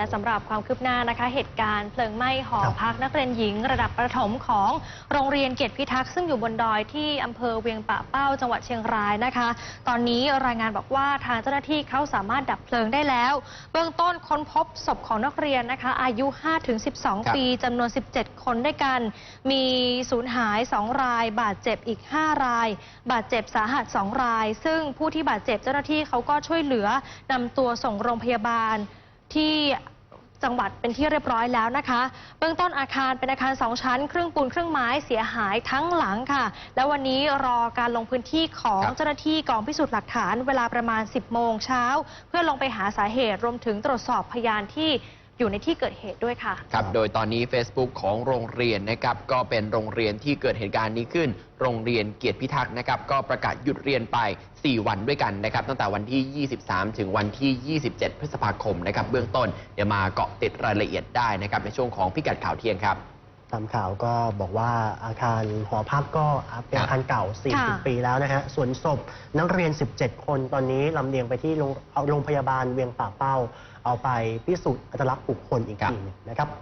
และสำหรับความคืบหน้านะคะ เหตุการณ์เพลิงไหม้หอครับพักนักเรียนหญิง ระดับประถมของโรงเรียนเกียรติพิทักษ์ซึ่งอยู่บนดอยที่อำเภอเวียงป่าเป้าจังหวัดเชียงรายนะคะ ตอนนี้รายงานบอกว่าทางเจ้าหน้าที่เขาสามารถดับเพลิงได้แล้ว เบื้องต้นค้นพบศพของนักเรียนนะคะ อายุครับ5-12 ปีจำนวน 17 คนด้วยกัน มีสูญหาย 2 ราย บาดเจ็บอีก 5 ราย บาดเจ็บสาหัส 2 ราย ซึ่งผู้ที่บาดเจ็บเจ้าหน้าที่เขาก็ช่วยเหลือนำตัวส่งโรงพยาบาล ที่จังหวัดเป็นที่เรียบร้อยแล้วนะคะ เบื้องต้นอาคารเป็นอาคารสองชั้น ครึ่งปูนครึ่งไม้เสียหายทั้งหลังค่ะ แล้ววันนี้รอการลงพื้นที่ของครับเจ้าหน้าที่กองพิสูจน์หลักฐานเวลาประมาณ 10 โมงเช้า เพื่อลงไปหาสาเหตุรวมถึงตรวจสอบพยานที่ อยู่ในที่เกิดเหตุด้วยค่ะ ครับ โดยตอนนี้ Facebook ของโรงเรียนนะครับ ก็เป็นโรงเรียนที่เกิดเหตุการณ์นี้ขึ้น โรงเรียนเกียรติพิทักษ์นะครับ ก็ประกาศหยุดเรียนไป 4 วันด้วยกันนะครับ ตั้งแต่วันที่ 23 ถึงวันที่ 27 พฤษภาคมนะครับ เบื้องต้น เดี๋ยวมาเกาะติดรายละเอียดได้นะครับ ในช่วงของพิกัดข่าวเที่ยงครับ ตามข่าวก็บอกว่าอาคารหอพักก็เป็นอาคารเก่า ค่ะ40 ปีแล้วนะฮะ ส่วนศพนักเรียน 17 คนตอนนี้ลำเลียงไปที่โรงเอาโรงพยาบาลเวียงป่าเป้า เอาไปพิสูจน์อัตลักษณ์บุคคลอีกครับ ทีหนึงนะครับ